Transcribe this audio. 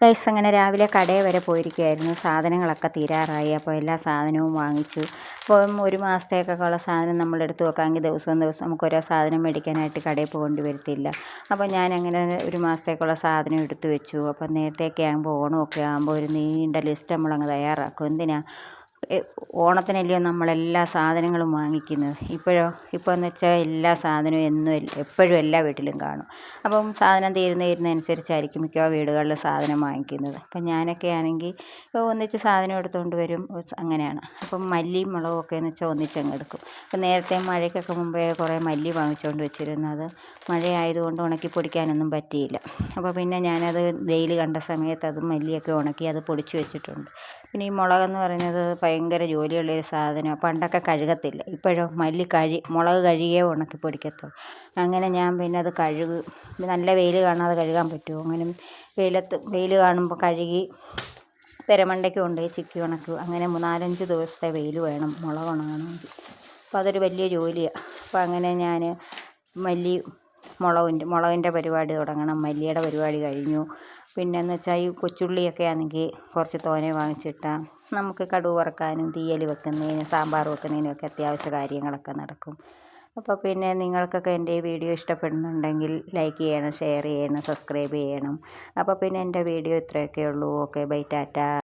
Guys അങ്ങനെ രാവിലെ കടയിൽ വരെ പോയിരിക്കുകയായിരുന്നു. സാധനങ്ങളൊക്കെ തീരാറായി. അപ്പോൾ എല്ലാ സാധനവും വാങ്ങിച്ചു. അപ്പം ഒരു മാസത്തേക്കൊക്കെ ഉള്ള സാധനം നമ്മൾ എടുത്ത് വെക്കാമെങ്കിൽ ദിവസവും ദിവസം നമുക്ക് ഓരോ സാധനം മേടിക്കാനായിട്ട് കടയിൽ പോകേണ്ടി വരത്തില്ല. അപ്പോൾ ഞാൻ അങ്ങനെ ഒരു മാസത്തേക്കുള്ള സാധനം എടുത്തു വെച്ചു. അപ്പം നേരത്തെയൊക്കെ ആകുമ്പോൾ ഓണമൊക്കെ ആകുമ്പോൾ ഒരു നീണ്ട ലിസ്റ്റ് നമ്മളങ്ങ് തയ്യാറാക്കും. എന്തിനാ? ഓണത്തിനല്ലയോ നമ്മളെല്ലാ സാധനങ്ങളും വാങ്ങിക്കുന്നത്? ഇപ്പോഴോ? ഇപ്പോൾ എന്ന് വെച്ചാൽ എല്ലാ സാധനവും എന്നും എപ്പോഴും എല്ലാ വീട്ടിലും കാണും. അപ്പം സാധനം തീരുന്ന തീരുന്നതനുസരിച്ചായിരിക്കും മിക്ക വീടുകളിലും സാധനം വാങ്ങിക്കുന്നത്. അപ്പം ഞാനൊക്കെ ആണെങ്കിൽ ഒന്നിച്ച് സാധനം എടുത്തുകൊണ്ട് വരും. അങ്ങനെയാണ്. അപ്പം മല്ലിയും മുളകും ഒക്കെ എന്ന് വെച്ചാൽ ഒന്നിച്ചങ്ങ് എടുക്കും. അപ്പം നേരത്തെ മഴയ്ക്കൊക്കെ മുമ്പേ കുറേ മല്ലി വാങ്ങിച്ചുകൊണ്ട് വെച്ചിരുന്നത് മഴയായതുകൊണ്ട് ഉണക്കി പൊടിക്കാനൊന്നും പറ്റിയില്ല. അപ്പോൾ പിന്നെ ഞാനത് വെയിൽ കണ്ട സമയത്ത് അത് മല്ലിയൊക്കെ ഉണക്കി അത് പൊടിച്ച് വെച്ചിട്ടുണ്ട്. പിന്നെ ഈ മുളകെന്ന് പറയുന്നത് ഭയങ്കര ജോലിയുള്ളൊരു സാധനമാണ് പണ്ടൊക്കെ കഴുകത്തില്ല. ഇപ്പോഴോ? മല്ലി കഴി മുളക് കഴുകിയേ ഉണക്കി പൊടിക്കത്തുള്ളൂ. അങ്ങനെ ഞാൻ പിന്നെ അത് കഴുകി. നല്ല വെയിൽ കാണാതെ കഴുകാൻ പറ്റുമോ? അങ്ങനെ വെയിലത്ത് വെയിൽ കാണുമ്പോൾ കഴുകി പെരമണ്ടയ്ക്ക് കൊണ്ടുപോയി ചിക്കി ഉണക്കും. അങ്ങനെ നാലഞ്ച് ദിവസത്തെ വെയിൽ വേണം. മുളക് ഉണങ്ങണമെങ്കിൽ അപ്പോൾ അതൊരു വലിയ ജോലിയാണ് അപ്പോൾ അങ്ങനെ ഞാൻ മല്ലി മുളകിന്റെ മുളകിന്റെ പരിപാടി തുടങ്ങണം. മല്ലിയുടെ പരിപാടി കഴിഞ്ഞു. പിന്നെയെന്ന് വെച്ചാൽ ഈ കൊച്ചുള്ളിയൊക്കെ ആണെങ്കിൽ കുറച്ച് തോനെ വാങ്ങിച്ചിട്ടാൽ നമുക്ക് കടുക് വറുക്കാനും തീയൽ വെക്കുന്നതിനും സാമ്പാർ വെക്കുന്നതിനൊക്കെ അത്യാവശ്യ കാര്യങ്ങളൊക്കെ നടക്കും. അപ്പോൾ പിന്നെ നിങ്ങൾക്കൊക്കെ എന്റെ ഈ വീഡിയോ ഇഷ്ടപ്പെടുന്നുണ്ടെങ്കിൽ ലൈക്ക് ചെയ്യണം ഷെയർ ചെയ്യണം സബ്സ്ക്രൈബ് ചെയ്യണം. അപ്പോൾ പിന്നെ എന്റെ വീഡിയോ ഇത്രയൊക്കെ ഉള്ളൂ. Okay bye tata.